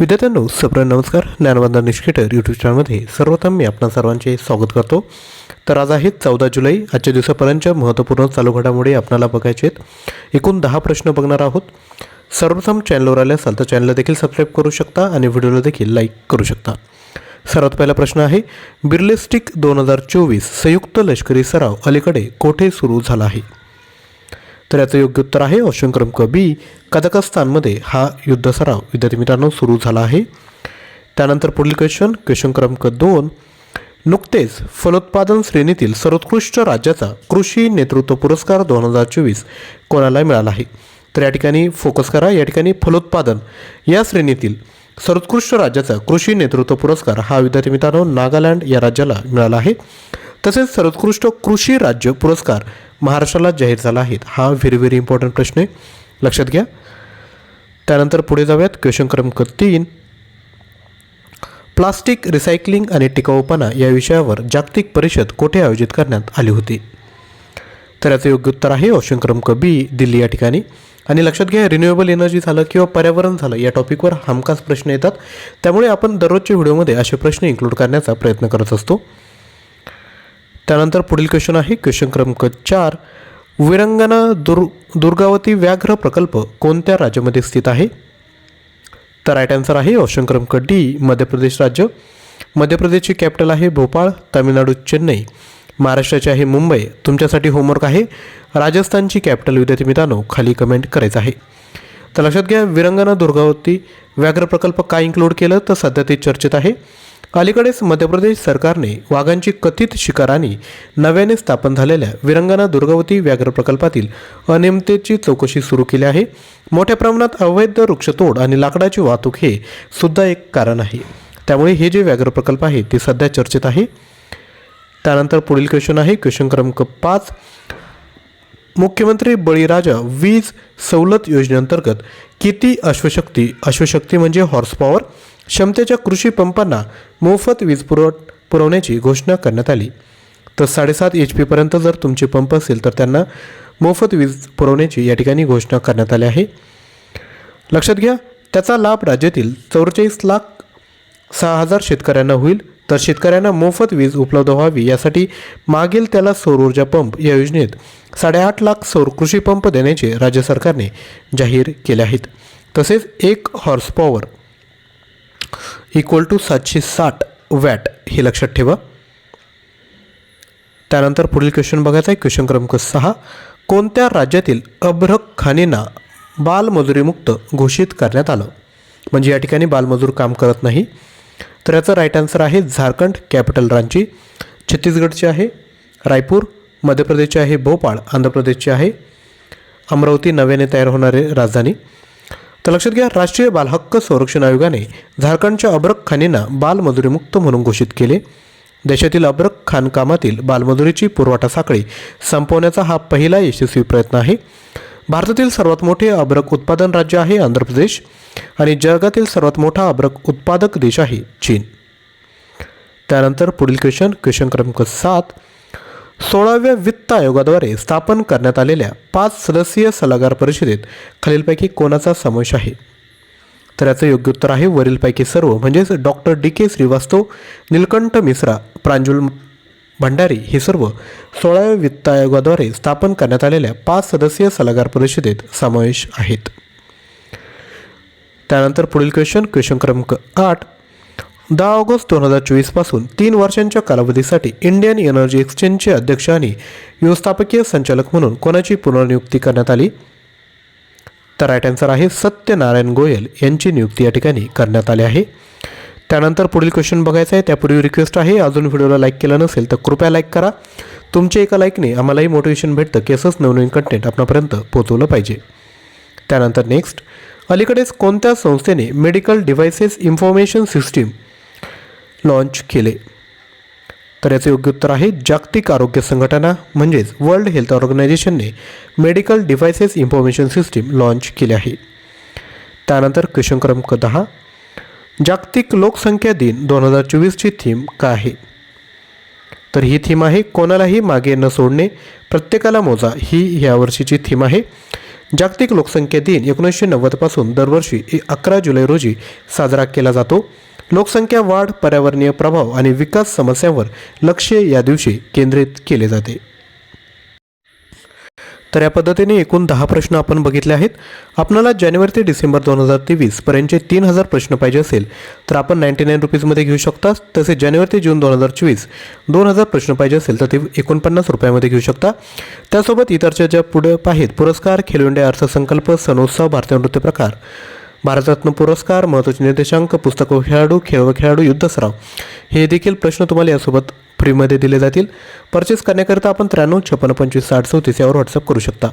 विद्यार्थ्यांनो सप्र नमस्कार. ज्ञानवंदन निष्केटर यूट्यूब चॅनलमध्ये सर्वप्रथम मी आपणा सर्वांचे स्वागत करतो. तर आज आहे चौदा जुलै आजच्या दिवसापर्यंतच्या महत्त्वपूर्ण चालू घडामोडी आपणाला बघायचे आहेत. एकूण दहा प्रश्न बघणार आहोत. सर्वप्रथम चॅनलवर आले असाल तर चॅनलला देखील सबस्क्राईब करू शकता आणि व्हिडिओला देखील लाईक करू शकता. सर्वात पहिला प्रश्न आहे बिर्लेस्टिक दोन हजार चोवीस संयुक्त लष्करी सराव अलीकडे कोठे सुरू झाला आहे? तर याचं योग्य उत्तर आहे. ऑप्शन क्रमांक बी कझाकस्तानमध्ये हा युद्ध सराव. विद्यार्थी मित्रांनो सुरू झाला आहे. त्यानंतर पुढील क्वेश्चन क्वेश्चन क्रमांक दोन. नुकतेच फलोत्पादन श्रेणीतील सर्वोत्कृष्ट राज्याचा कृषी नेतृत्व पुरस्कार दोन हजार चोवीस कोणाला मिळाला आहे? तर या ठिकाणी फोकस करा. या ठिकाणी फलोत्पादन. या श्रेणीतील सर्वोत्कृष्ट राज्याचा कृषी नेतृत्व पुरस्कार हा विद्यार्थी मित्रांनो नागालँड या राज्याला मिळाला आहे. तसेच सर्वोत्कृष्ट कृषी राज्य पुरस्कार महाराष्ट्राला जाहीर झाला आहे. हा व्हेरी व्हेरी इम्पॉर्टंट प्रश्न आहे. लक्षात घ्या. त्यानंतर पुढे जाऊयात. क्वेश्चन क्रमांक तीन. प्लास्टिक रिसायकलिंग आणि टिकाऊपणा या विषयावर जागतिक परिषद कोठे आयोजित करण्यात आली होती? तर याचं योग्य उत्तर आहे ऑप्शन क्रमांक बी दिल्ली या ठिकाणी. आणि लक्षात घ्या रिन्युएबल एनर्जी झालं किंवा पर्यावरण झालं या टॉपिकवर हमखास प्रश्न येतात. त्यामुळे आपण दररोजच्या व्हिडिओमध्ये असे प्रश्न इन्क्लूड करण्याचा प्रयत्न करत असतो. त्यानंतर पुढील क्वेश्चन आहे क्वेश्चन क्रमांक चार. विरंगना दुर् दुर्गावती व्याघ्र प्रकल्प कोणत्या राज्यामध्ये स्थित आहे? तर राईट आन्सर आहे ऑप्शन क्रमांक डी मध्य प्रदेश राज्य. मध्य प्रदेशची कॅपिटल आहे भोपाळ तामिळनाडू चेन्नई. महाराष्ट्राची आहे मुंबई. तुमच्यासाठी होमवर्क आहे राजस्थानची कॅपिटल विद्यार्थी मित्रांनो खाली कमेंट करायचं आहे. तर लक्षात घ्या विरंगना दुर्गावती व्याघ्र प्रकल्प काय इन्क्लूड केलं? तर सध्या ते चर्चेत आहे. अलीकडेच मध्य प्रदेश सरकारने वाघांची कथित शिकारांनी नव्याने स्थापन झालेल्या विरंगना दुर्गावती व्याघ्र प्रकल्पातील अनियमिततेची चौकशी सुरू केली आहे. मोठ्या प्रमाणात अवैध वृक्षतोड आणि लाकडाची वाहतूक हे सुद्धा एक कारण आहे. त्यामुळे हे जे व्याघ्र प्रकल्प आहे ते सध्या चर्चेत आहे. त्यानंतर पुढील क्वेश्चन आहे. क्वेश्चन क्रमांक पाच. मुख्यमंत्री बळीराजा वीज सवलत योजनेअंतर्गत किती अश्वशक्ती अश्वशक्ती म्हणजे हॉर्स पॉवर क्षमतेच्या कृषी पंपांना मोफत वीज पुरव पुरवण्याची घोषणा करण्यात आली. तर साडेसात एच पीपर्यंत जर तुमचे पंप असेल तर त्यांना मोफत वीज पुरवण्याची या ठिकाणी घोषणा करण्यात आली आहे. लक्षात घ्या त्याचा लाभ राज्यातील चौवेचाळीस लाख सहा हजार शेतकऱ्यांना होईल. तर शेतकऱ्यांना मोफत वीज उपलब्ध व्हावी यासाठी मागील त्याला सौर ऊर्जा पंप या योजनेत साडेआठ लाख सौर कृषी पंप देण्याचे राज्य सरकारने जाहीर केले आहेत. तसेच एक हॉर्स पॉवर इक्वल टू सातशे साठ वॅट हे लक्षात ठेवा. त्यानंतर पुढील क्वेश्चन बघायचा आहे. क्वेश्चन क्रमांक सहा. कोणत्या राज्यातील अभ्रक खाणींना बालमजुरीमुक्त घोषित करण्यात आलं? म्हणजे या ठिकाणी बालमजूर काम करत नाही. तर याचं राईट आन्सर आहे झारखंड कॅपिटल रांची छत्तीसगडचे आहे रायपूर मध्य प्रदेशचे आहे भोपाळ आंध्र प्रदेशचे आहे. अमरावती नव्याने तयार होणारे राजधानी. तर लक्षात घ्या राष्ट्रीय बालहक्क संरक्षण आयोगाने झारखंडच्या अब्रक खाणींना बालमजुरीमुक्त म्हणून घोषित केले. देशातील अब्रक खाणकामातील बालमजुरीची पुरवठा साखळी संपवण्याचा हा पहिला यशस्वी प्रयत्न आहे. भारतातील सर्वात मोठे अब्रक उत्पादन राज्य आहे आंध्र प्रदेश आणि जगातील सर्वात मोठा अब्रक उत्पादक देश आहे चीन. त्यानंतर पुढील क्वेश्चन क्वेश्चन क्रमांक सात सोळाव्या वित्त आयोगाद्वारे स्थापन करण्यात आलेल्या पाच सदस्यीय सल्लागार परिषदेत खालीलपैकी कोणाचा समावेश आहे? तर याचं योग्य उत्तर आहे वरीलपैकी सर्व म्हणजेच doctor D K Shrivastava Nilkanth Mishra Pranjul Bhandari हे सर्व सोळाव्या वित्त आयोगाद्वारे स्थापन करण्यात आलेल्या पाच सदस्यीय सल्लागार परिषदेत समावेश आहेत. त्यानंतर पुढील क्वेश्चन क्वेश्चन क्रमांक आठ दहा ऑगस्ट दोन हजार चोवीसपासून तीन वर्षांच्या कालावधीसाठी इंडियन एनर्जी एक्सचेंजचे अध्यक्ष आणि व्यवस्थापकीय संचालक म्हणून कोणाची पुनर्नियुक्ती करण्यात आली? तर राईट आन्सर आहे सत्यनारायण गोयल यांची नियुक्ती या ठिकाणी करण्यात आली आहे. त्यानंतर पुढील क्वेश्चन बघायचं आहे. त्यापूर्वी रिक्वेस्ट आहे. अजून व्हिडिओला लाईक केलं नसेल तर कृपया लाईक करा. तुमच्या एका लाईकने आम्हालाही मोटिवेशन भेटतं की असंच नवनवीन कंटेंट आपणापर्यंत पोहोचवलं पाहिजे. त्यानंतर नेक्स्ट अलीकडेच कोणत्या संस्थेने medical devices information system launch केले. तर याचे योग्य उत्तर आहे जागतिक आरोग्य संघटना म्हणजेच world health ऑर्गनायझेशनने medical devices information system launch केले आहे. त्यानंतर क्वेश्चन क्रमांक दहा जागतिक लोकसंख्या दिन दोन हजार चोवीसची थीम काय आहे? तर ही थीम आहे कोणालाही मागे न सोडणे प्रत्येकाला मोजा ही यावर्षीची थीम आहे. जागतिक लोकसंख्या दिन एकोणीसशे नव्वदपासून दरवर्षी अकरा जुलै रोजी साजरा केला जातो. लोकसंख्या वाढ पर्यावरणीय प्रभाव आणि विकास समस्यांवर लक्ष या दिवशी केंद्रित केले जाते. तर या पद्धतीने एकूण दहा प्रश्न आपण बघितले आहेत. आपणाला जानेवारी ते डिसेंबर दोन हजार तेवीस पर्यंतचे तीन हजार प्रश्न पाहिजे असेल तर आपण नाईन्टी नाईन रुपीजमध्ये घेऊ शकता. तसेच जानेवारी ते जून दोन हजार चोवीस दोन हजार प्रश्न पाहिजे असेल तर ते एकोणपन्नास रुपयामध्ये घेऊ शकता. त्यासोबत इतरच्या ज्या पुढे आहेत पुरस्कार खेलो इंडिया अर्थसंकल्प सणोत्सव भारतीय नृत्य प्रकार भारतरत्न पुरस्कार महत्त्वाचे निर्देशांक पुस्तक व खेळाडू खेळ व खेळाडू युद्ध सराव. हे देखील प्रश्न तुम्हाला यासोबत फ्रीमध्ये दिले जातील. परचेस करण्याकरिता आपण त्र्याण्णव छप्पन्न पंचवीस साठ चौतीस यावर व्हॉट्सअप करू शकता.